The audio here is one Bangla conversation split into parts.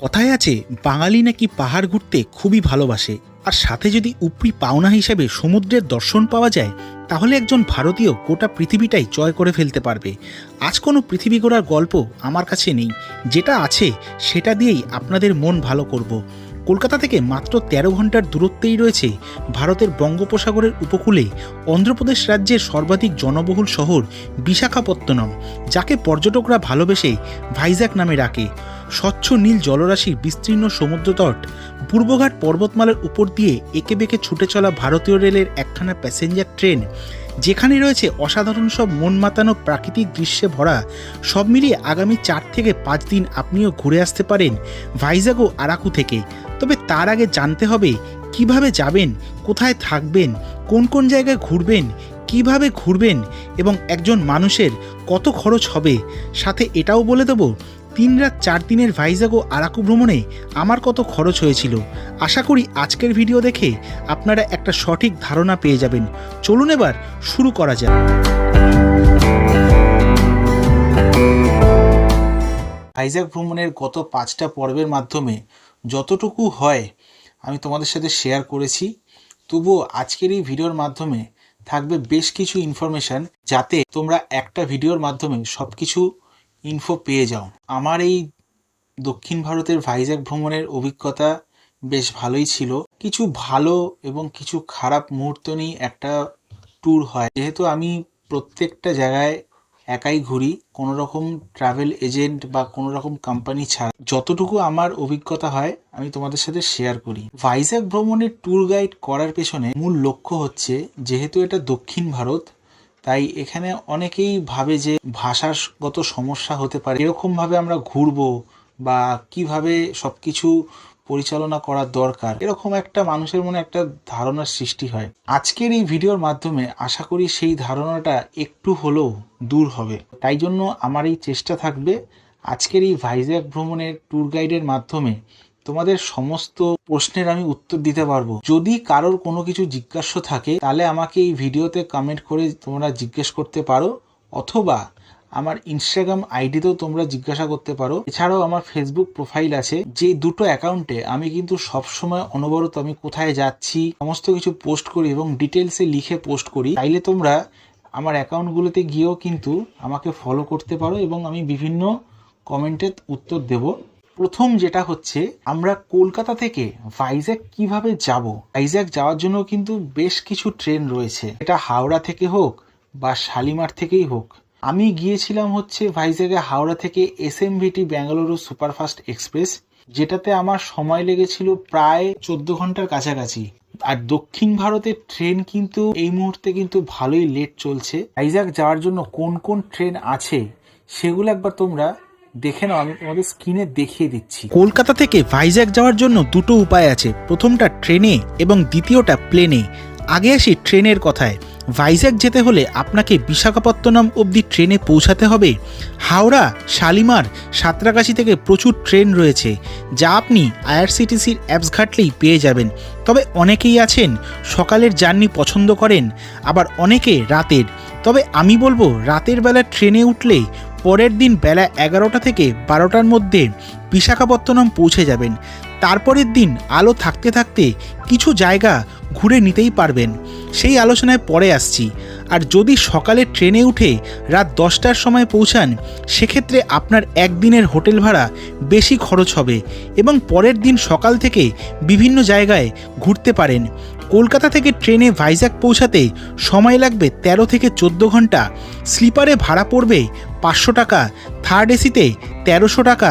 কথায় আছে, বাঙালি নাকি পাহাড় ঘুরতে খুবই ভালোবাসে। আর সাথে যদি উপরি পাওনা হিসেবে সমুদ্রের দর্শন পাওয়া যায়, তাহলে একজন ভারতীয় গোটা পৃথিবীটাই জয় করে ফেলতে পারবে। আজ কোনো পৃথিবী গোড়ার গল্প আমার কাছে নেই। যেটা আছে, সেটা দিয়েই আপনাদের মন ভালো করব। কলকাতা থেকে মাত্র ১৩ ঘণ্টার দূরত্বেই রয়েছে ভারতের বঙ্গোপসাগরের উপকূলে অন্ধ্রপ্রদেশ রাজ্যের সর্বাধিক জনবহুল শহর বিশাখাপত্তনম, যাকে পর্যটকরা ভালোবেসে ভাইজ্যাক নামে ডাকে। স্বচ্ছ নীল জলরাশির বিস্তীর্ণ সমুদ্রতট পূর্বঘাট পর্বতমালার উপর দিয়ে এঁকে বেঁকে ছুটে চলা ভারতীয় রেলের একখানা প্যাসেঞ্জার ট্রেন, যেখানে রয়েছে অসাধারণ সব মন মাতানো প্রাকৃতিক দৃশ্যে ভরা, সব মিলিয়ে আগামী চার থেকে পাঁচ দিন আপনিও ঘুরে আসতে পারেন ভাইজাগ আরাকু থেকে। তবে তার আগে জানতে হবে, কীভাবে যাবেন, কোথায় থাকবেন, কোন কোন জায়গায় ঘুরবেন, কীভাবে ঘুরবেন এবং একজন মানুষের কত খরচ হবে, সাথে এটাও বলে দেবো তিন রাত চার দিনের ভাইজাগ ও আরাকু ভ্রমণে আমার কত খরচ হয়েছিল। আশা করি আজকের ভিডিও দেখে আপনারা একটা সঠিক ধারণা পেয়ে যাবেন। চলুন এবার শুরু করা যাক। ভাইজাগ ভ্রমণের গত পাঁচটা পর্বের মাধ্যমে যতটুকু হয় আমি তোমাদের সাথে শেয়ার করেছি। তবুও আজকের এই ভিডিওর মাধ্যমে থাকবে বেশ কিছু ইনফরমেশন যাতে তোমরা একটা ভিডিওর মাধ্যমে সব কিছু ইনফো পেয়ে যাও। আমার এই দক্ষিণ ভারতের ভাইজ্যাক ভ্রমণের অভিজ্ঞতা বেশ ভালোই ছিল। কিছু ভালো এবং কিছু খারাপ মুহূর্ত নিয়ে একটা ট্যুর হয়। যেহেতু আমি প্রত্যেকটা জায়গায় একাই ঘুরি কোনো রকম ট্রাভেল এজেন্ট বা কোনো রকম কোম্পানি ছাড়া। যতটুকু আমার অভিজ্ঞতা হয়, আমি তোমাদের সাথে শেয়ার করি। ভাইজ্যাক ভ্রমণের ট্যুর গাইড করার পেছনে মূল লক্ষ্য হচ্ছে, যেহেতু এটা দক্ষিণ ভারত তাই এখানে অনেকেই ভাবে যে ভাষাগত সমস্যা হতে পারে। এরকমভাবে আমরা ঘুরবো বা কীভাবে সব কিছু পরিচালনা করা দরকার, এরকম একটা মানুষের মনে একটা ধারণার সৃষ্টি হয়। আজকের এই ভিডিওর মাধ্যমে আশা করি সেই ধারণাটা একটু হলেও দূর হবে। তাই জন্য আমার এই চেষ্টা থাকবে আজকের এই ভাইজ্যাক ভ্রমণের ট্যুর গাইডের মাধ্যমে তোমাদের সমস্ত প্রশ্নের আমি উত্তর দিতে পারব। যদি কারোর কোনো কিছু জিজ্ঞাসা থাকে, তাহলে আমাকে এই ভিডিওতে কমেন্ট করে তোমরা জিজ্ঞেস করতে পারো, অথবা আমার ইনস্টাগ্রাম আইডিতেও তোমরা জিজ্ঞাসা করতে পারো। এছাড়াও আমার ফেসবুক প্রোফাইল আছে, যে দুটো অ্যাকাউন্টে আমি কিন্তু সবসময় অনবরত আমি কোথায় যাচ্ছি, সমস্ত কিছু পোস্ট করি এবং ডিটেলসে লিখে পোস্ট করি। তাইলে তোমরা আমার অ্যাকাউন্টগুলোতে গিয়েও কিন্তু আমাকে ফলো করতে পারো এবং আমি বিভিন্ন কমেন্টের উত্তর দেব। প্রথম যেটা হচ্ছে, আমরা কলকাতা থেকে ভাইজ্যাক কীভাবে যাব? ভাইজ্যাক যাওয়ার জন্য কিন্তু বেশ কিছু ট্রেন রয়েছে। এটা হাওড়া থেকে হোক বা শালিমার থেকেই হোক। আমি গিয়েছিলাম হচ্ছে ভাইজ্যাগে হাওড়া থেকে S M VT Bengaluru superfast express যেটাতে আমার সময় লেগেছিল প্রায় চোদ্দ ঘণ্টার কাছাকাছি। আর দক্ষিণ ভারতের ট্রেন কিন্তু এই মুহূর্তে কিন্তু ভালোই লেট চলছে। ভাইজ্যাক যাওয়ার জন্য কোন কোন ট্রেন আছে, সেগুলো একবার তোমরা দেখে নাও, আমি তোমাদের স্ক্রিনে দেখিয়ে দিচ্ছি। কলকাতা থেকে ভাইজ্যাক যাওয়ার জন্য দুটো উপায় আছে। প্রথমটা ট্রেনে এবং দ্বিতীয়টা প্লেনে। আগে আসি ট্রেনের কথায়। ভাইজ্যাক যেতে হলে আপনাকে বিশাখাপত্তনম অবধি ট্রেনে পৌঁছাতে হবে। হাওড়া, শালিমার, সাঁতরাগাছি থেকে প্রচুর ট্রেন রয়েছে, যা আপনি আইআরসিটিসির অ্যাপস ঘাটলেই পেয়ে যাবেন। তবে অনেকেই আছেন, সকালের জার্নি পছন্দ করেন, আবার অনেকে রাতের। তবে আমি বলব, রাতের বেলা ট্রেনে উঠলে পরের দিন বেলা এগারোটা থেকে বারোটার মধ্যে বিশাখাপত্তনম পৌঁছে যাবেন। তারপরের দিন আলো থাকতে থাকতে কিছু জায়গা ঘুরে নিতেই পারবেন। সেই আলোচনায় পরে আসছি। আর যদি সকালে ট্রেনে উঠে রাত দশটার সময় পৌঁছান, সেক্ষেত্রে আপনার একদিনের হোটেল ভাড়া বেশি খরচ হবে এবং পরের দিন সকাল থেকে বিভিন্ন জায়গায় ঘুরতে পারেন। কলকাতা থেকে ট্রেনে ভাইজ্যাক পৌঁছাতে সময় লাগবে ১৩ থেকে চোদ্দ ঘণ্টা। স্লিপারে ভাড়া পড়বে পাঁচশো টাকা, থার্ড এসিতে তেরোশো টাকা,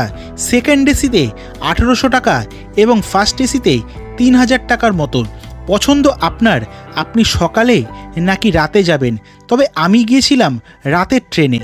সেকেন্ড এসিতে আঠেরোশো টাকা এবং ফার্স্ট এসিতে তিন হাজার টাকার মতো পছন্দ আপনার, আপনি সকালে নাকি রাতে যাবেন? তবে আমি গিয়েছিলাম রাতের ট্রেনে।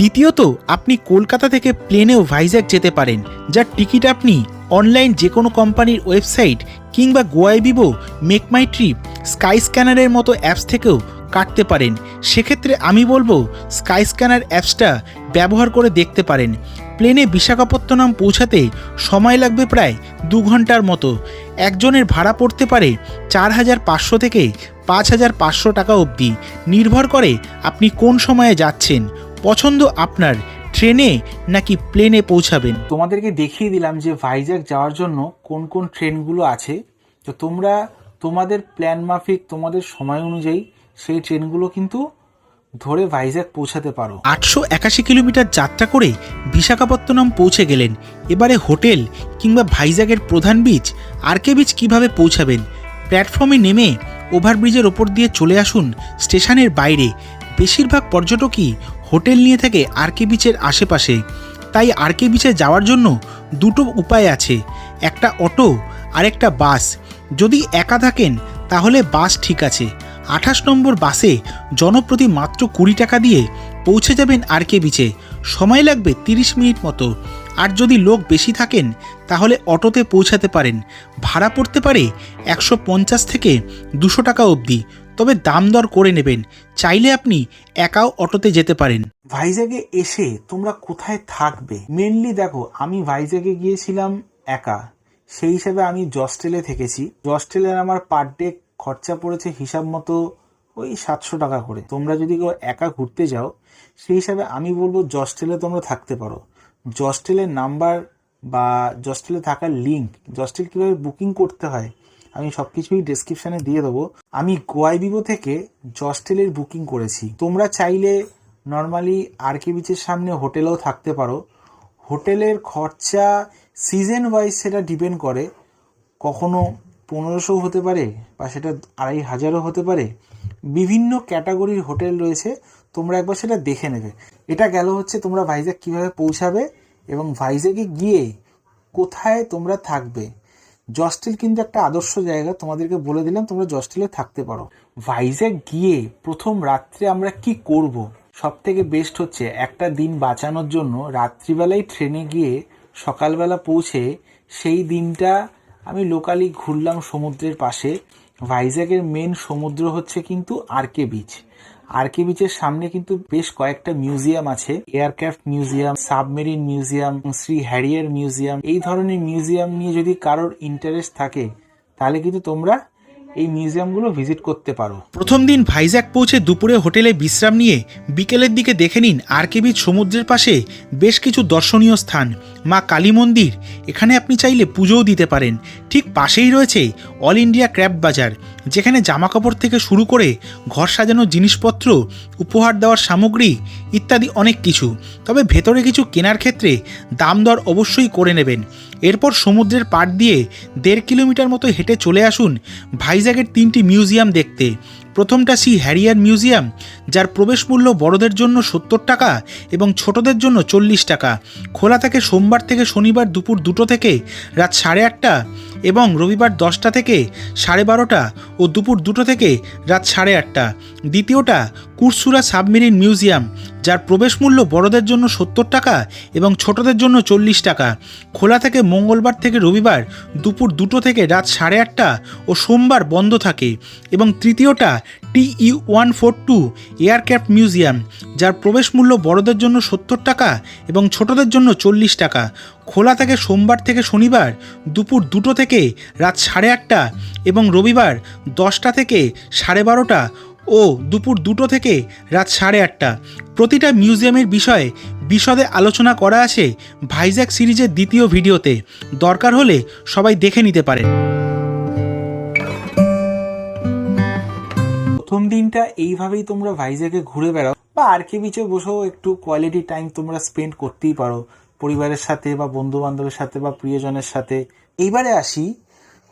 দ্বিতীয়ত, আপনি কলকাতা থেকে প্লেনেও ভাইজ্যাক যেতে পারেন, যার টিকিট আপনি অনলাইন যে কোনো কোম্পানির ওয়েবসাইট কিংবা গোয়াই বিবো মেক মাই ট্রিপ স্কাই স্ক্যানারের মতো অ্যাপস থেকেও কাটতে পারেন। সেক্ষেত্রে আমি বলব স্কাই স্ক্যানার অ্যাপসটা ব্যবহার করে দেখতে পারেন। প্লেনে বিশাখাপত্তনম পৌঁছাতে সময় লাগবে প্রায় দু ঘণ্টার মতো। একজনের ভাড়া পড়তে পারে চার হাজার পাঁচশো থেকে পাঁচ হাজার পাঁচশো টাকা অবধি। নির্ভর করে আপনি কোন সময়ে যাচ্ছেন। পছন্দ আপনার ট্রেনে নাকি প্লেনে পৌঁছাবেন? তোমাদেরকে দেখিয়ে দিলাম যে ভাইজ্যাক যাওয়ার জন্য কোন কোন ট্রেনগুলো আছে। তো তোমরা তোমাদের প্ল্যান মাফিক তোমাদের সময় অনুযায়ী সেই ট্রেনগুলো কিন্তু ধরে ভাইজ্যাক পৌঁছাতে পারো। আটশো একাশি কিলোমিটার যাত্রা করে বিশাখাপত্তনম পৌঁছে গেলেন। এবারে হোটেল কিংবা ভাইজাগের প্রধান বিচ আরকে বিচ কীভাবে পৌঁছাবেন? প্ল্যাটফর্মে নেমে ওভারব্রিজের ওপর দিয়ে চলে আসুন স্টেশনের বাইরে। বেশিরভাগ পর্যটকই হোটেল নিয়ে থাকে আরকে বিচের আশেপাশে। তাই আরকে বিচে যাওয়ার জন্য দুটো উপায় আছে, একটা অটো আর একটা বাস। যদি একা থাকেন, তাহলে বাস ঠিক আছে। আঠাশ নম্বর বাসে জনপ্রতি মাত্র কুড়ি টাকা দিয়ে পৌঁছে যাবেন আরকে বিচে। সময় লাগবে তিরিশ মিনিট মতো। আর যদি লোক বেশি থাকেন, তাহলে অটোতে পৌঁছাতে পারেন। ভাড়া পড়তে পারে একশো পঞ্চাশ থেকে দুশো টাকা অবধি। তবে দাম দর করে নেবেন। চাইলে আপনি একাও অটোতে যেতে পারেন। ভাইজ্যাগে এসে তোমরা কোথায় থাকবে? মেনলি দেখো, আমি ভাইজ্যাগে গিয়েছিলাম একা। সেই হিসাবে আমি জস্টেলে থেকেছি। জস্টেলের আমার পার ডে খরচা পড়েছে হিসাব মতো ওই সাতশো টাকা করে। তোমরা যদি কেউ একা ঘুরতে যাও, সেই হিসাবে আমি বলব জস্টেলে তোমরা থাকতে পারো। জস্টেলের নাম্বার বা জস্টেলে থাকার লিঙ্ক জস্টেল কীভাবে বুকিং করতে হয় আমি সব কিছুই ডেসক্রিপশানে দিয়ে দেবো। আমি গোয়াই বিবো থেকে জস্টেলের বুকিং করেছি। তোমরা চাইলে নর্মালি আর কে বিচের সামনে হোটেলেও থাকতে পারো। হোটেলের খরচা সিজন ওয়াইজ সেটা ডিপেন্ড করে। কখনো পনেরোশো হতে পারে বা সেটা আড়াই হাজারও হতে পারে। বিভিন্ন ক্যাটাগরির হোটেল রয়েছে। তোমরা একবার সেটা দেখে নেবে। এটা গেল হচ্ছে তোমরা ভাইজ্যাগ কীভাবে পৌঁছাবে এবং ভাইজ্যাগে গিয়ে কোথায় তোমরা থাকবে। জস্টেল কিন্তু একটা আদর্শ জায়গা, তোমাদেরকে বলে দিলাম, তোমরা জস্টিলে থাকতে পারো। ভাইজ্যাগ গিয়ে প্রথম রাত্রে আমরা কি করব? সব থেকে বেস্ট হচ্ছে একটা দিন বাঁচানোর জন্য রাত্রিবেলায় ট্রেনে গিয়ে সকালবেলা পৌঁছে সেই দিনটা আমি লোকালি ঘুরলাম সমুদ্রের পাশে। ভাইজ্যাগের মেন সমুদ্র হচ্ছে কিন্তু আরকে বিচ আরকে বিচের সামনে কিন্তু বেশ কয়েকটা মিউজিয়াম আছে। Aircraft museum submarine museum Sea Harrier museum এই ধরনের মিউজিয়াম নিয়ে যদি কারোর ইন্টারেস্ট থাকে, তাহলে কিন্তু তোমরা এই মিউজিয়ামগুলো ভিজিট করতে পারো। প্রথম দিন ভাইজ্যাক পৌঁছে দুপুরে হোটেলে বিশ্রাম নিয়ে বিকেলের দিকে দেখে নিন আরকে বিচ সমুদ্রের পাশে বেশ কিছু দর্শনীয় স্থান। মা কালী মন্দির, এখানে আপনি চাইলে পুজোও দিতে পারেন। ঠিক পাশেই রয়েছে অল ইন্ডিয়া ক্র্যাফট বাজার যেখানে জামাকাপড় থেকে শুরু করে ঘর সাজানোর জিনিসপত্র, উপহার দেওয়ার সামগ্রী ইত্যাদি অনেক কিছু। তবে ভেতরে কিছু কেনার ক্ষেত্রে দাম দর অবশ্যই করে নেবেন। এরপর সমুদ্রের পাড় দিয়ে দেড় কিলোমিটার মতো হেঁটে চলে আসুন ভাইজ্যাগের তিনটি মিউজিয়াম দেখতে। প্রথমটা সি হ্যারিয়ার মিউজিয়াম, যার প্রবেশ মূল্য বড়দের জন্য সত্তর টাকা এবং ছোটদের জন্য চল্লিশ টাকা। খোলা থাকে সোমবার থেকে শনিবার দুপুর দুটো থেকে, রাত সাড়ে আটটা এবং রবিবার দশটা থেকে সাড়ে বারোটা ও দুপুর দুটো থেকে রাত সাড়ে আটটা। দ্বিতীয়টা কুরসুরা সাবমেরিন মিউজিয়াম, যার প্রবেশ মূল্য বড়দের জন্য সত্তর টাকা এবং ছোটদের জন্য চল্লিশ টাকা। খোলা থেকে মঙ্গলবার থেকে রবিবার দুপুর দুটো থেকে রাত সাড়ে আটটা ও সোমবার বন্ধ থাকে এবং তৃতীয়টা T U one four two aircraft museum, যার প্রবেশ মূল্য বড়দের জন্য সত্তর টাকা এবং ছোটদের জন্য চল্লিশ টাকা। খোলা থাকে সোমবার থেকে শনিবার দুপুর দুটো থেকে রাত সাড়ে আটটা এবং রবিবার দশটা থেকে সাড়ে বারোটা ও দুপুর দুটো থেকে রাত সাড়ে আটটা। প্রতিটা মিউজিয়ামের বিষয়ে বিশদে আলোচনা করা আছে ভাইজ্যাক সিরিজের দ্বিতীয় ভিডিওতে। দরকার হলে সবাই দেখে নিতে পারেন। প্রথম দিনটা এইভাবেই তোমরা ভাইজ্যাগে ঘুরে বেড়াও বা আর কে বিচে বসেও একটু কোয়ালিটি টাইম তোমরা স্পেন্ড করতেই পারো। পরিবারের সাথে বা বন্ধু বান্ধবের সাথে বা প্রিয়জনের সাথে। এইবারে আসি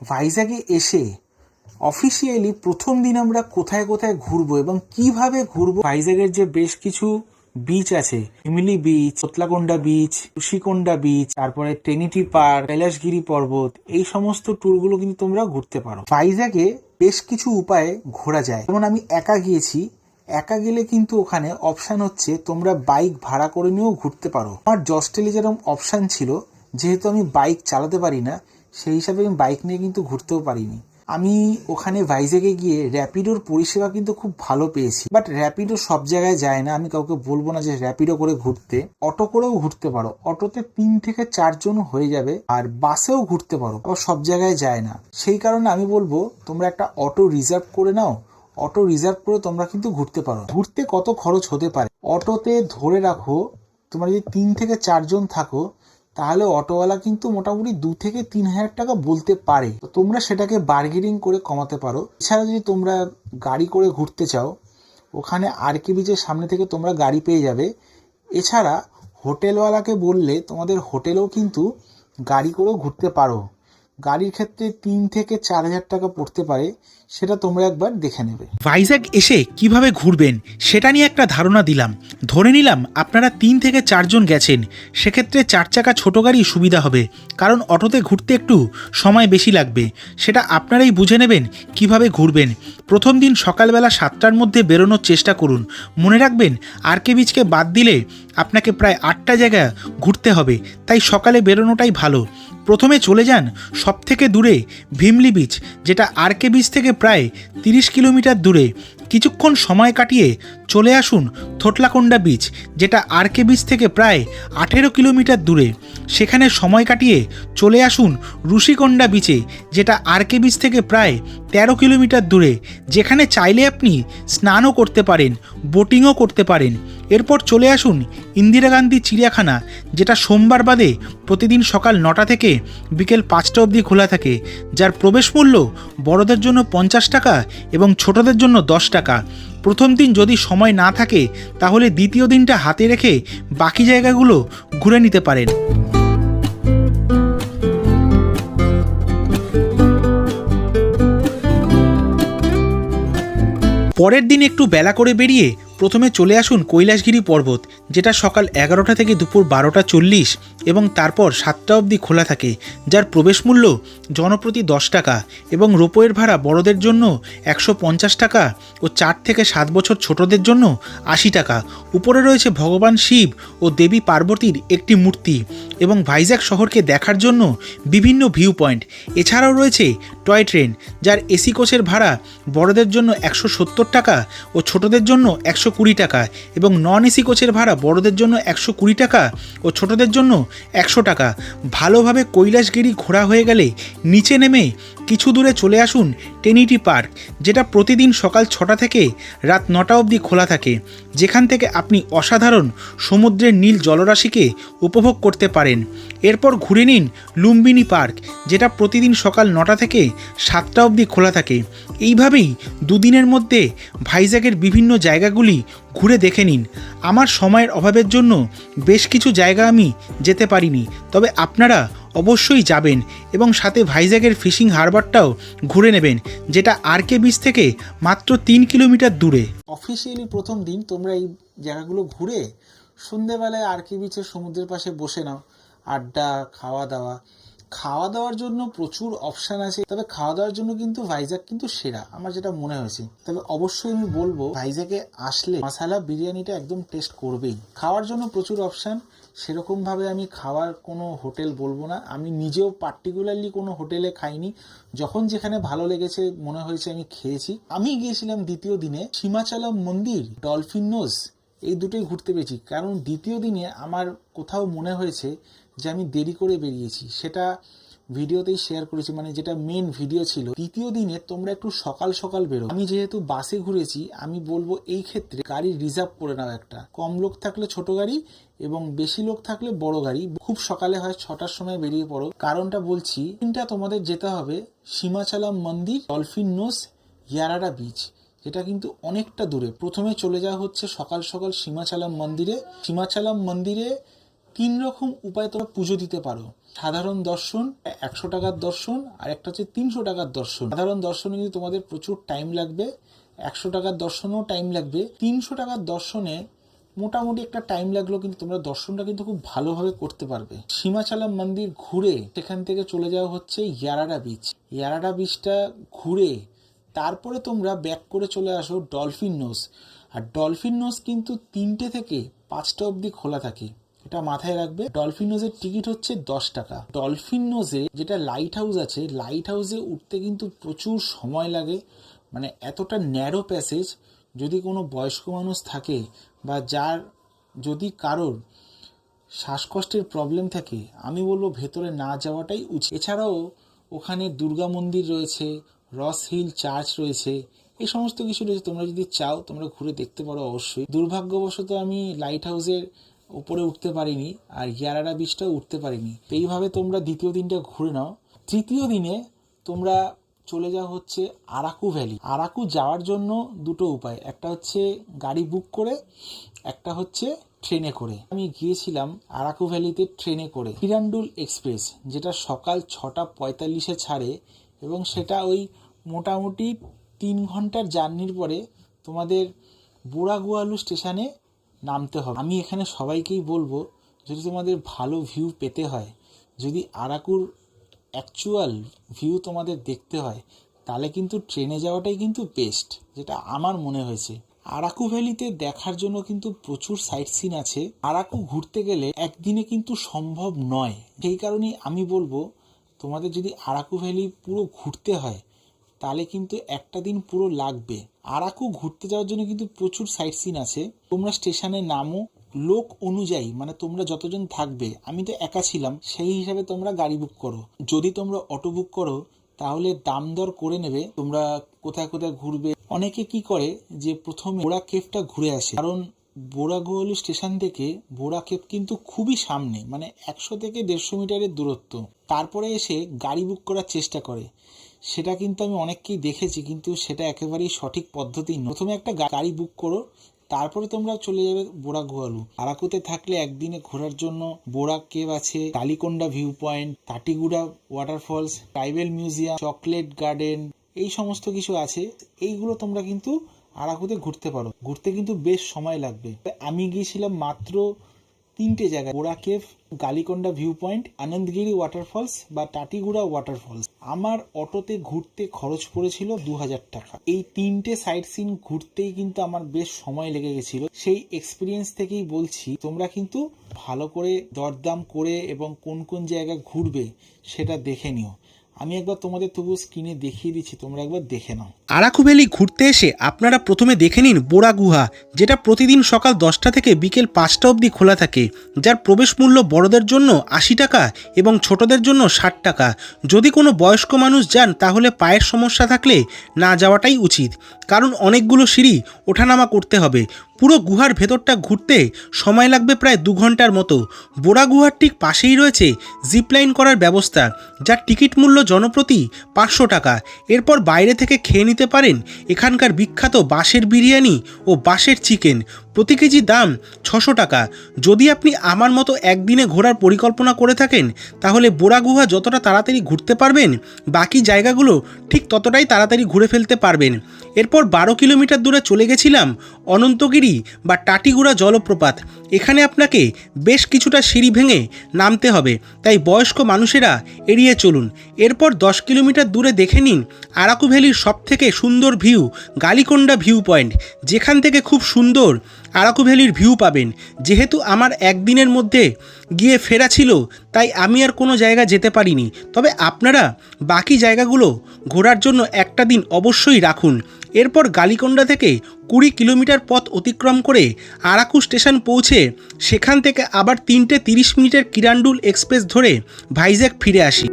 ভাইজ্যাগে এসে অফিসিয়ালি প্রথম দিন আমরা কোথায় কোথায় ঘুরবো এবং কীভাবে ঘুরবো? ভাইজ্যাগের যে বেশ কিছু বিচ আছে Bheemili beach Kotlakonda beach Rushikonda beach তারপরে ট্রেনিটি পার্ক কৈলাসগিরি পর্বত, এই সমস্ত ট্যুরগুলো কিন্তু তোমরা ঘুরতে পারো। ভাইজ্যাগে বেশ কিছু উপায়ে ঘোরা যায়। যেমন আমি একা গিয়েছি, একা গেলে কিন্তু ওখানে অপশান হচ্ছে তোমরা বাইক ভাড়া করে নিয়েও ঘুরতে পারো। আমার জস্টেলে যেরকম অপশান ছিল, যেহেতু আমি বাইক চালাতে পারি না, সেই হিসাবে আমি বাইক নিয়ে কিন্তু ঘুরতেও পারিনি। আমি ওখানে ভাইজ্যাগে গিয়ে র্যাপিডোর পরিষেবা কিন্তু খুব ভালো পেয়েছি। বাট র্যাপিডো সব জায়গায় যায় না, আমি কাউকে বলব না যে র্যাপিডো করে ঘুরতে। অটো করেও ঘুরতে পারো। অটোতে তিন থেকে চারজন হয়ে যাবে আর বাসেও ঘুরতে পারো। সব জায়গায় যায় না। সেই কারণে আমি বলব, তোমরা একটা অটো রিজার্ভ করে নাও। অটো রিজার্ভ করে তোমরা কিন্তু ঘুরতে পারো। ঘুরতে কত খরচ হতে পারে? অটোতে ধরে রাখো, তোমরা যদি তিন থেকে চারজন থাকো তাহলে অটোওয়ালা কিন্তু মোটামুটি দু থেকে তিন হাজার টাকা বলতে পারে। তো তোমরা সেটাকে বার্গেনিং করে কমাতে পারো। এছাড়া যদি তোমরা গাড়ি করে ঘুরতে চাও, ওখানে আর কে বিচের সামনে থেকে তোমরা গাড়ি পেয়ে যাবে। এছাড়া হোটেলওয়ালাকে বললে তোমাদের হোটেলেও কিন্তু গাড়ি করেও ঘুরতে পারো। গাড়ির ক্ষেত্রে তিন থেকে চার হাজার টাকা পড়তে পারে, সেটা তোমরা একবার দেখে নেবে। ভাইজ্যাগ এসে কীভাবে ঘুরবেন, সেটা নিয়ে একটা ধারণা দিলাম। ধরে নিলাম আপনারা তিন থেকে চারজন গেছেন, সেক্ষেত্রে চার চাকা ছোট গাড়ি সুবিধা হবে, কারণ অটোতে ঘুরতে একটু সময় বেশি লাগবে। সেটা আপনারাই বুঝে নেবেন কীভাবে ঘুরবেন। প্রথম দিন সকালবেলা সাতটার মধ্যে বেরোনোর চেষ্টা করুন। মনে রাখবেন আর কে বিচকে বাদ দিলে আপনাকে প্রায় আটটা জায়গা ঘুরতে হবে, তাই সকালে বেরোনোটাই ভালো। প্রথমে চলে যান সব থেকে দূরে ভীমলি বিচ যেটা আর কে বিচ থেকে প্রায় তিরিশ কিলোমিটার দূরে। কিছুক্ষণ সময় কাটিয়ে চলে আসুন থোটলাকোন্ডা বিচ যেটা আর কে বিচ থেকে প্রায় আঠেরো কিলোমিটার দূরে। সেখানে সময় কাটিয়ে চলে আসুন ঋষিকোন্ডা বিচে যেটা আর কে বিচ থেকে প্রায় তেরো কিলোমিটার দূরে। যেখানে চাইলে আপনি স্নানও করতে পারেন বোটিংও করতে পারেন। এরপর চলে আসুন ইন্দিরা গান্ধী চিড়িয়াখানা, যেটা সোমবার বাদে প্রতিদিন সকাল নটা থেকে বিকেল পাঁচটা অবধি খোলা থাকে, যার প্রবেশ মূল্য বড়দের জন্য পঞ্চাশ টাকা এবং ছোটদের জন্য দশ টাকা। প্রথম দিন যদি সময় না থাকে, তাহলে দ্বিতীয় দিনটা হাতে রেখে বাকি জায়গাগুলো ঘুরে নিতে পারেন। পরের দিন একটু বেলা করে বেরিয়ে প্রথমে চলে আসুন কৈলাসগিরি পর্বত যেটা সকাল এগারোটা থেকে দুপুর বারোটা চল্লিশ এবং তারপর সাতটা অবধি খোলা থাকে, যার প্রবেশ মূল্য জনপ্রতি দশ টাকা এবং রোপওয়ের ভাড়া বড়দের জন্য একশো পঞ্চাশ টাকা ও চার থেকে সাত বছর ছোটদের জন্য আশি টাকা। উপরে রয়েছে ভগবান শিব ও দেবী পার্বতীর একটি মূর্তি এবং ভাইজ্যাক শহরকে দেখার জন্য বিভিন্ন ভিউ পয়েন্ট এছাড়াও রয়েছে টয় ট্রেন যার এসি কোচের ভাড়া বড়দের জন্য একশো সত্তর টাকা ও ছোটদের জন্য একশো কুড়ি টাকা এবং নন এসি কোচের ভাড়া বড়দের জন্য একশো কুড়ি টাকা ও ছোটদের জন্য একশো টাকা। ভালোভাবে কৈলাসগিরি ঘোরা হয়ে গেলে নিচে নেমে কিছু দূরে চলে আসুন টেনিটি পার্ক, যেটা প্রতিদিন সকাল ছটা থেকে রাত নটা অবধি খোলা থাকে, যেখান থেকে আপনি অসাধারণ সমুদ্রের নীল জলরাশিকে উপভোগ করতে পারেন। এরপর ঘুরে নিন লুম্বিনী পার্ক, যেটা প্রতিদিন সকাল নটা থেকে সাতটা অবধি খোলা থাকে। এইভাবেই দুদিনের মধ্যে ভাইজ্যাগের বিভিন্ন জায়গাগুলি ঘুরে দেখে নিন। আমার সময়ের অভাবের জন্য বেশ কিছু জায়গা আমি যেতে পারিনি, তবে আপনারা অবশ্যই যাবেন এবং সাথে ভাইজ্যাগের ফিশিং হারবারটাও ঘুরে নেবেন, যেটা আর কে বিচ থেকে মাত্র তিন কিলোমিটার দূরে। অফিসিয়ালি প্রথম দিন তোমরা এই জায়গাগুলো ঘুরে সন্ধেবেলায় আর কে বিচের সমুদ্রের পাশে বসে নাও, আড্ডা খাওয়া দাওয়া খাওয়া দাওয়ার জন্য প্রচুর অপশান আছে, তবে খাওয়া দাওয়ার জন্য কিন্তু ভাইজাগ কিন্তু সেরা, আমার যেটা মনে হয়েছে। তবে অবশ্যই আমি বলব ভাইজাগে আসলে মশালা, বিরিয়ানিটা একদম টেস্ট করবেই। খাওয়ার জন্য প্রচুর অপশান সেরকমভাবে আমি খাওয়ার কোনো হোটেল বলব না। আমি নিজেও পার্টিকুলারলি কোনো হোটেলে খাইনি। যখন যেখানে ভালো লেগেছে, মনে হয়েছে আমি খেয়েছি। আমি গিয়েছিলাম দ্বিতীয় দিনে সীমাচলম মন্দির ডলফিন নোজ এই দুটোই ঘুরতে পেরেছি। কারণ দ্বিতীয় দিনে আমার কোথাও মনে হয়েছে যে আমি দেরি করে বেরিয়েছি। সেটা ভিডিওতেই শেয়ার করেছি মানে যেটা মেন ভিডিও ছিল। দ্বিতীয় দিনে তোমরা একটু সকাল সকাল বেরো। আমি যেহেতু বাসে ঘুরেছি, আমি বলব এই ক্ষেত্রে গাড়ি রিজার্ভ করে নাও একটা। কম লোক থাকলে ছোট গাড়ি এবং বেশি লোক থাকলে বড় গাড়ি। খুব সকালে হয়, ছটার সময় বেরিয়ে পড়ো। কারণটা বলছি, তিনটা তোমাদের যেতে হবে সীমাচালাম মন্দির ডলফিন নোস ইয়ারাডা বিচ এটা কিন্তু অনেকটা দূরে। প্রথমে চলে যাওয়া হচ্ছে সকাল সকাল সীমাচালাম মন্দিরে। সীমাচালাম মন্দিরে তিন রকম উপায় তোমরা পুজো দিতে পারো। সাধারণ দর্শন, একশো টাকার দর্শন, আর একটা হচ্ছে তিনশো টাকার দর্শন। সাধারণ দর্শনে কিন্তু তোমাদের প্রচুর টাইম লাগবে, একশো টাকার দর্শনেও টাইম লাগবে। তিনশো টাকার দর্শনে মোটামুটি একটা টাইম লাগল কিন্তু তোমরা দর্শনটা কিন্তু খুব ভালোভাবে করতে পারবে। সীমাচালাম মন্দির ঘুরে সেখান থেকে চলে যাওয়া হচ্ছে ইয়ারাডা বিচ ইয়ারাডা বিচটা ঘুরে তারপরে তোমরা ব্যাক করে চলে আসো ডলফিন নোস আর ডলফিন নোস কিন্তু তিনটে থেকে পাঁচটা অবধি খোলা থাকে। এটা মাথায় রাখবে। ডলফিন নোজের টিকিট হচ্ছে দশ টাকা। ডলফিন নোজে যেটা লাইট হাউস আছে লাইট হাউসে উঠতে কিন্তু প্রচুর সময় লাগে। মানে এতটা ন্যারো প্যাসেজ যদি কোনো বয়স্ক মানুষ থাকে বা যার যদি কারোর শ্বাসকষ্টের প্রবলেম থাকে, আমি বলব ভেতরে না যাওয়াটাই উচিত। এছাড়াও ওখানে দুর্গা মন্দির রয়েছে, রস হিল চার্চ রয়েছে, এই সমস্ত কিছু রয়েছে। তোমরা যদি চাও তোমরা ঘুরে দেখতে পারো অবশ্যই। দুর্ভাগ্যবশত আমি লাইট হাউসের উপরে উঠতে পারিনি আর ইয়ারাডা বিচটাও উঠতে পারিনি। এইভাবে তোমরা দ্বিতীয় দিনটা ঘুরে নাও। তৃতীয় দিনে তোমরা চলে যাওয়া হচ্ছে আরাকু ভ্যালি। আরাকু যাওয়ার জন্য দুটো উপায়। একটা হচ্ছে গাড়ি বুক করে, একটা হচ্ছে ট্রেনে করে। আমি গিয়েছিলাম আরাকু ভ্যালিতে ট্রেনে করে। হিরান্ডুল এক্সপ্রেস, যেটা সকাল ছটা পঁয়তাল্লিশে ছাড়ে এবং সেটা ওই মোটামুটি তিন ঘণ্টার জার্নির পরে তোমাদের বুড়াগুয়ালু স্টেশনে নামতে হবে। আমি এখানে সবাইকেই বলব, যদি তোমাদের ভালো ভিউ পেতে হয়, যদি আরাকুর অ্যাকচুয়াল ভিউ তোমাদের দেখতে হয়, তাহলে কিন্তু ট্রেনে যাওয়াটাই কিন্তু বেস্ট যেটা আমার মনে হয়েছে। আরাকু ভ্যালিতে দেখার জন্য কিন্তু প্রচুর সাইট সিন আছে। আরাকু ঘুরতে গেলে একদিনে কিন্তু সম্ভব নয়। সেই কারণেই আমি বলব, তোমাদের যদি আরাকু ভ্যালি পুরো ঘুরতে হয়, তাহলে কিন্তু একটা দিন পুরো লাগবে। আরাকু ঘুরতে যাওয়ার জন্য কিন্তু প্রচুর সাইট সিন আছে। তোমরা স্টেশনে নামো, লোক অনুযায়ী মানে তোমরা যতজন থাকবে, আমি তো একা ছিলাম, সেই হিসাবে তোমরা গাড়ি বুক করো। যদি তোমরা অটো বুক করো, তাহলে দাম দর করে নেবে, তোমরা কোথায় কোথায় ঘুরবে। অনেকে কি করে যে প্রথমে বোরা কেভটা ঘুরে আসে, কারণ বোরাগোয়ালু স্টেশন থেকে বোরা কেভ কিন্তু খুবই সামনে মানে একশো থেকে দেড়শো মিটারের দূরত্ব। তারপরে এসে গাড়ি বুক করার চেষ্টা করে। সেটা কিন্তু আমি অনেককেই দেখেছি, কিন্তু সেটা একেবারেই সঠিক পদ্ধতি প্রথমে একটা গাড়ি বুক করো, তারপরে তোমরা চলে যাবে বোরা গোয়ালু আরাকুতে থাকলে একদিনে ঘোরার জন্য বোরা কেভ আছে, Galikonda view point Tatiguda waterfalls tribal museum chocolate garden এই সমস্ত কিছু আছে। এইগুলো তোমরা কিন্তু আরাকুতে ঘুরতে পারো। ঘুরতে কিন্তু বেশ সময় লাগবে। আমি গিয়েছিলাম মাত্র তিনটে জায়গায়। Borra cave, Galikonda view point Anandagiri waterfalls বা টাটিগুড়া ওয়াটারফলস আমার অটোতে ঘুরতে খরচ পড়েছিল দু হাজার টাকা। এই তিনটে সাইট সিন ঘুরতেই কিন্তু আমার বেশ সময় লেগে গেছিল। সেই এক্সপিরিয়েন্স থেকেই বলছি, তোমরা কিন্তু ভালো করে দরদাম করে এবং কোন কোন জায়গায় ঘুরবে সেটা দেখে নিও। আমি একবার তোমাদের তবু স্ক্রিনে দেখিয়ে দিচ্ছি, তোমরা একবার দেখে নাও। আরাকু ভ্যালি ঘুরতে এসে আপনারা প্রথমে দেখে নিন বোরা গুহা, যেটা প্রতিদিন সকাল দশটা থেকে বিকেল পাঁচটা অবধি খোলা থাকে, যার প্রবেশ মূল্য বড়দের জন্য আশি টাকা এবং ছোটদের জন্য ষাট টাকা। যদি কোনো বয়স্ক মানুষ যান, তাহলে পায়ের সমস্যা থাকলে না যাওয়াটাই উচিত, কারণ অনেকগুলো সিঁড়ি ওঠানামা করতে হবে। পুরো গুহার ভেতরটা ঘুরতে সময় লাগবে প্রায় দু ঘণ্টার মতো। বোরা গুহার ঠিক পাশেই রয়েছে জিপলাইন করার ব্যবস্থা, যার টিকিট মূল্য জনপ্রতি পাঁচশো টাকা। এরপর বাইরে থেকে খেয়ে নিতে পারেন এখানকার বিখ্যাত বাঁশের বিরিয়ানি ও বাঁশের চিকেন। প্রতি কেজি দাম ছশো টাকা। যদি আপনি আমার মতো একদিনে ঘোরার পরিকল্পনা করে থাকেন, তাহলে বোরা গুহা যতটা তাড়াতাড়ি ঘুরতে পারবেন, বাকি জায়গাগুলো ঠিক ততটাই তাড়াতাড়ি ঘুরে ফেলতে পারবেন। এরপর বারো কিলোমিটার দূরে চলে গেছিলাম অনন্তগিরি বা টাটিগুড়া জলপ্রপাত। এখানে আপনাকে বেশ কিছুটা সিঁড়ি ভেঙে নামতে হবে, তাই বয়স্ক মানুষেরা এড়িয়ে চলুন। এরপর দশ কিলোমিটার দূরে দেখে নিন আরাকু ভ্যালির সবথেকে সুন্দর ভিউ, গালিকোন্ডা ভিউ পয়েন্ট, যেখান থেকে খুব সুন্দর আরাকু ভ্যালির ভিউ পাবেন। যেহেতু আমার একদিনের মধ্যে গিয়ে ফেরা ছিল, তাই আমি আর কোনো জায়গা যেতে পারিনি। তবে আপনারা বাকি জায়গাগুলো ঘোরার জন্য একটা দিন অবশ্যই রাখুন। এরপর গালিকোন্ডা থেকে কুড়ি কিলোমিটার পথ অতিক্রম করে আরাকু স্টেশন পৌঁছে সেখান থেকে আবার তিনটে তিরিশ মিনিটের কিরান্ডুল এক্সপ্রেস ধরে ভাইজ্যাক ফিরে আসি।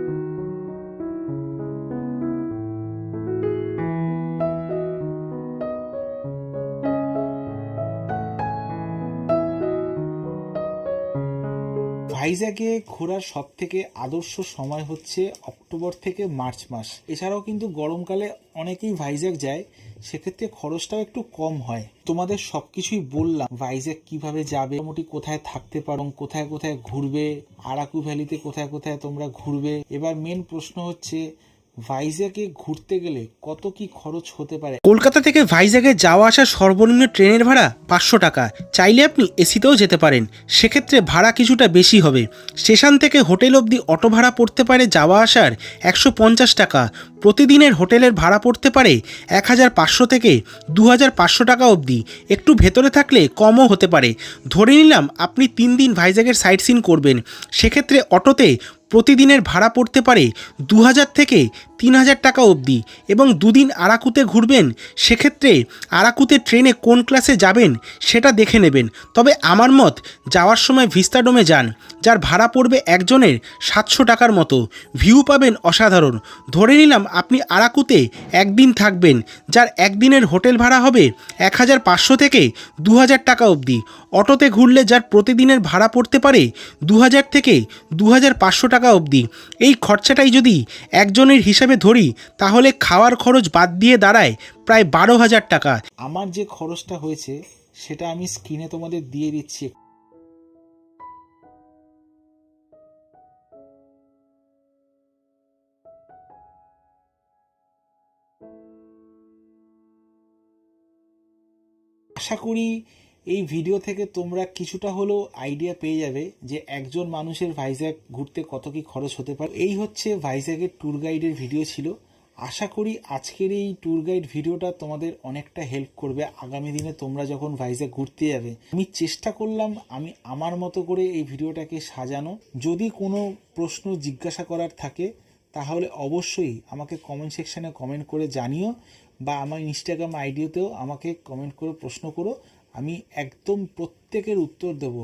ভাইজ্যাগে ঘোরার সব থেকে আদর্শ সময় হচ্ছে অক্টোবর থেকে মার্চ মাস। এছাড়াও কিন্তু গরমকালে অনেকেই ভাইজ্যাগ যায়, সেক্ষেত্রে খরচটাও একটু কম হয়। তোমাদের সব কিছুই বললাম ভাইজ্যাগ কীভাবে যাবে, মোটামুটি কোথায় থাকতে পারো, কোথায় কোথায় ঘুরবে আরাকু ভ্যালিতে কোথায় কোথায় তোমরা ঘুরবে। এবার মেন প্রশ্ন হচ্ছে ভাইজ্যাগে ঘুরতে গেলে কত কি খরচ হতে পারে? কলকাতা থেকে ভাইজ্যাগে যাওয়া আসা সর্বনিম্ন ট্রেনের ভাড়া পাঁচশো টাকা। চাইলে আপনি এসিতেও যেতে পারেন। সেক্ষেত্রে ভাড়া কিছুটা বেশি হবে। স্টেশন থেকে হোটেল অবধি অটো ভাড়া পড়তে পারে যাওয়া আসার একশো পঞ্চাশ টাকা। প্রতিদিনের হোটেলের ভাড়া পড়তে পারে এক হাজার পাঁচশো থেকে দু হাজার পাঁচশো টাকা অবধি। একটু ভেতরে থাকলে কমও হতে পারে। ধরে নিলাম আপনি তিন দিন ভাইজ্যাগের সাইট সিন করবেন। সেক্ষেত্রে অটোতে প্রতিদিনের ভাড়া পড়তে পারে দু হাজার থেকে তিন হাজার টাকা অবধি এবং দুদিন আরাকুতে ঘুরবেন, সেক্ষেত্রে আরাকুতে ট্রেনে কোন ক্লাসে যাবেন সেটা দেখে নেবেন। তবে আমার মত যাওয়ার সময় ভিস্তাডোমে যান, যার ভাড়া পড়বে একজনের সাতশো টাকার মতো। ভিউ পাবেন অসাধারণ। ধরে নিলাম আপনি আরাকুতে একদিন থাকবেন, যার একদিনের হোটেল ভাড়া হবে এক হাজার পাঁচশো থেকে দু হাজার টাকা অবধি। অটোতে ঘুরলে যার প্রতিদিনের ভাড়া পড়তে পারে দু হাজার থেকে দু হাজার পাঁচশো টাকা অবধি। এই খরচাটাই যদি একজনের হিসাবে ধরি, তাহলে খাওয়ার খরচ বাদ দিয়ে দাঁড়ায় প্রায় বারো হাজার টাকা। আমার যে খরচটা হয়েছে, সেটা আমি স্ক্রিনে তোমাদের দিয়ে দিচ্ছি। আশা করি এই ভিডিও থেকে তোমরা কিছুটা হলেও আইডিয়া পেয়ে যাবে যে একজন মানুষের ভাইজ্যাগ ঘুরতে কত কি খরচ হতে পারে। এই হচ্ছে ভাইজ্যাগের ট্যুর গাইডের ভিডিও ছিল। আশা করি আজকের এই ট্যুর গাইড ভিডিওটা তোমাদের অনেকটা হেল্প করবে। আগামী দিনে তোমরা যখন ভাইজ্যাগ ঘুরতে যাবে, আমি চেষ্টা করলাম আমি আমার মতো করে এই ভিডিওটাকে সাজানো। যদি কোনো প্রশ্ন জিজ্ঞাসা করার থাকে, তাহলে অবশ্যই আমাকে কমেন্ট সেকশনে কমেন্ট করে জানিও বা আমার ইনস্টাগ্রাম আইডিওতেও আমাকে কমেন্ট করে প্রশ্ন করো। আমি একদম প্রত্যেকের উত্তর দেব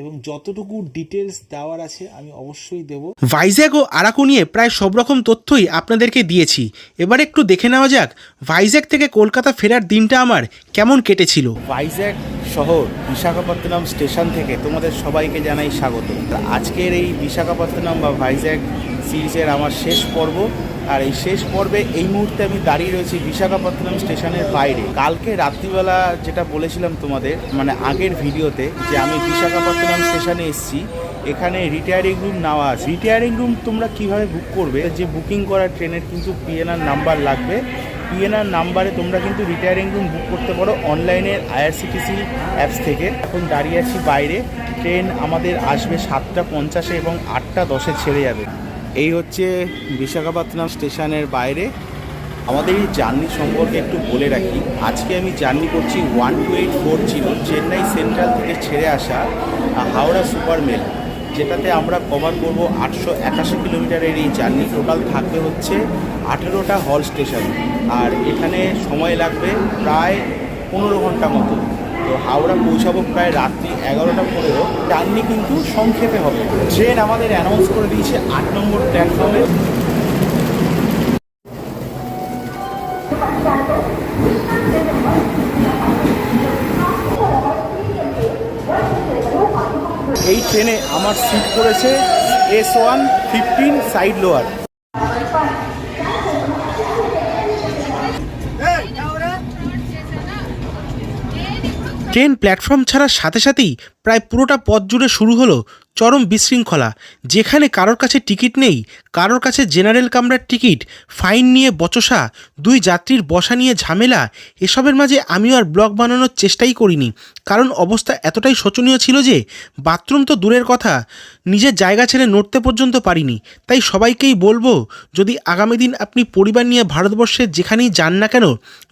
এবং যতটুকু ডিটেলস দেওয়ার আছে আমি অবশ্যই দেব। ভাইজ্যাগ ও আরাকু নিয়ে প্রায় সব রকম তথ্যই আপনাদেরকে দিয়েছি। এবার একটু দেখে নেওয়া যাক ভাইজ্যাগ থেকে কলকাতা ফেরার দিনটা আমার কেমন কেটেছিল? ভাইজ্যাগ শহর বিশাখাপত্তনম স্টেশন থেকে তোমাদের সবাইকে জানাই স্বাগত। আজকের এই বিশাখাপত্তনম বা ভাইজ্যাগ সিরিজের আমার শেষ পর্ব। আর এই শেষ পর্বে এই মুহূর্তে আমি দাঁড়িয়ে রয়েছি বিশাখাপত্তনম স্টেশনের বাইরে। কালকে রাত্রিবেলা যেটা বলেছিলাম তোমাদের মানে আগের ভিডিওতে, যে আমি বিশাখাপত্তনম স্টেশনে এসেছি, এখানে রিটায়ারিং রুম নেওয়া আছে। রিটায়ারিং রুম তোমরা কীভাবে বুক করবে? যে বুকিং করা ট্রেনের কিন্তু পিএনআর নাম্বার লাগবে। পিএনআর নাম্বারে তোমরা কিন্তু রিটায়ারিং রুম বুক করতে পারো অনলাইনের আইআরসিটিসি অ্যাপস থেকে। এখন দাঁড়িয়ে আছি বাইরে। ট্রেন আমাদের আসবে সাতটা পঞ্চাশে এবং আটটা দশে ছেড়ে যাবে। এই হচ্ছে বিশাখাপত্তনম স্টেশনের বাইরে। আমাদের এই জার্নি সম্পর্কে একটু বলে রাখি। আজকে আমি জার্নি করছি one two eight four zero, Chennai central থেকে ছেড়ে আসা হাওড়া সুপার মেল, যেটাতে আমরা কভার করব আটশো একাশি কিলোমিটারের এই জার্নি। টোটাল থাকবে হচ্ছে আঠেরোটা হল স্টেশন। আর এখানে সময় লাগবে প্রায় পনেরো ঘণ্টা মতো। তো হাওড়া পৌঁছাবো প্রায় রাত্রি এগারোটা পনেরো। জার্নি কিন্তু সংক্ষেপে হবে। ট্রেন আমাদের অ্যানাউন্স করে দিয়েছে আট নম্বর প্ল্যাটফর্মে এই ট্রেনে আমার সিট পড়েছে S one fifteen side lower train platform ছাড়ার সাথে সাথেই প্রায় পুরোটা পথ জুড়ে শুরু হলো চরম বিশৃঙ্খলা। যেখানে কারোর কাছে টিকিট নেই, কারোর কাছে জেনারেল কামরার টিকিট, ফাইন নিয়ে বচসা, দুই যাত্রীর বসা নিয়ে ঝামেলা, এসবের মাঝে আমিও আর ব্লগ বানানোর চেষ্টাই করিনি। কারণ অবস্থা এতটাই শোচনীয় ছিল যে, বাথরুম তো দূরের কথা, নিজের জায়গা ছেড়ে নড়তে পর্যন্ত পারিনি। তাই সবাইকেই বলব, যদি আগামী দিন আপনি পরিবার নিয়ে ভারতবর্ষের যেখানেই যান না কেন,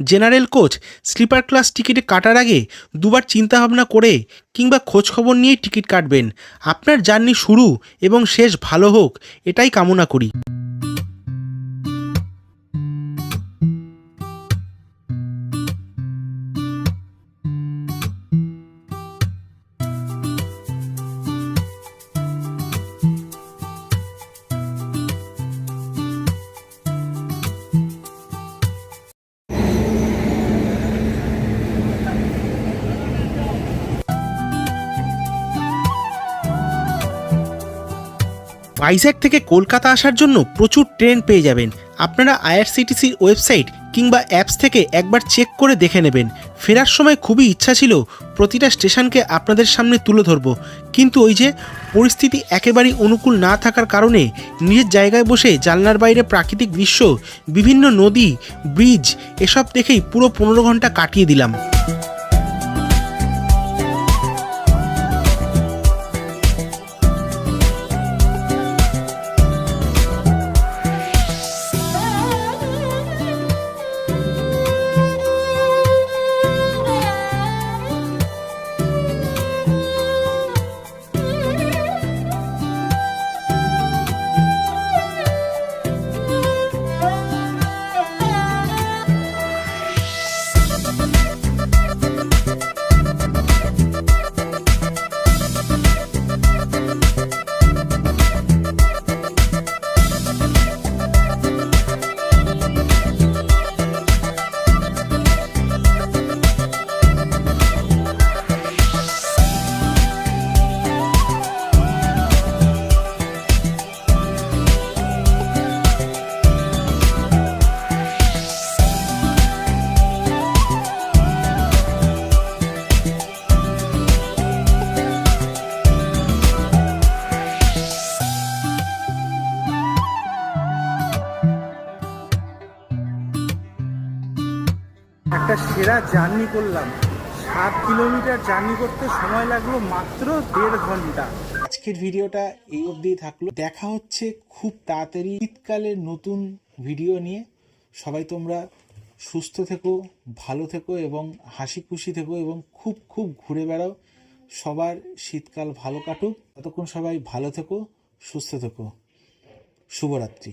জেনারেল কোচ, স্লিপার ক্লাস টিকিটে কাটার আগে দুবার চিন্তাভাবনা করে কিংবা খোঁজখবর নিয়ে নিয়েই টিকিট কাটবেন। আপনার জার্নি শুরু এবং শেষ ভালো হোক, এটাই কামনা করি। ভাইজ্যাগ থেকে কলকাতা আসার জন্য প্রচুর ট্রেন পেয়ে যাবেন। আপনারা আইআরসিটিসির ওয়েবসাইট কিংবা অ্যাপস থেকে একবার চেক করে দেখে নেবেন। ফেরার সময় খুবই ইচ্ছা ছিল প্রতিটা স্টেশনকে আপনাদের সামনে তুলে ধরবো। কিন্তু ওই যে পরিস্থিতি একেবারেই অনুকূল না থাকার কারণে নিজের জায়গায় বসে জানলার বাইরে প্রাকৃতিক দৃশ্য, বিভিন্ন নদী, ব্রিজ, এসব দেখেই পুরো পনেরো ঘণ্টা কাটিয়ে দিলাম। জার্নি করলাম। সাত কিলোমিটার জার্নি করতে সময় লাগল মাত্র দেড় ঘণ্টা। আজকের ভিডিওটা এই অবধি থাকল। দেখা হচ্ছে খুব তাড়াতাড়ি শীতকালের নতুন ভিডিও নিয়ে। সবাই তোমরা সুস্থ থেকো, ভালো থেকো এবং হাসি খুশি থেকো এবং খুব খুব ঘুরে বেড়াও। সবার শীতকাল ভালো কাটুক। ততক্ষণ সবাই ভালো থেকো, সুস্থ থেকো। শুভরাত্রি।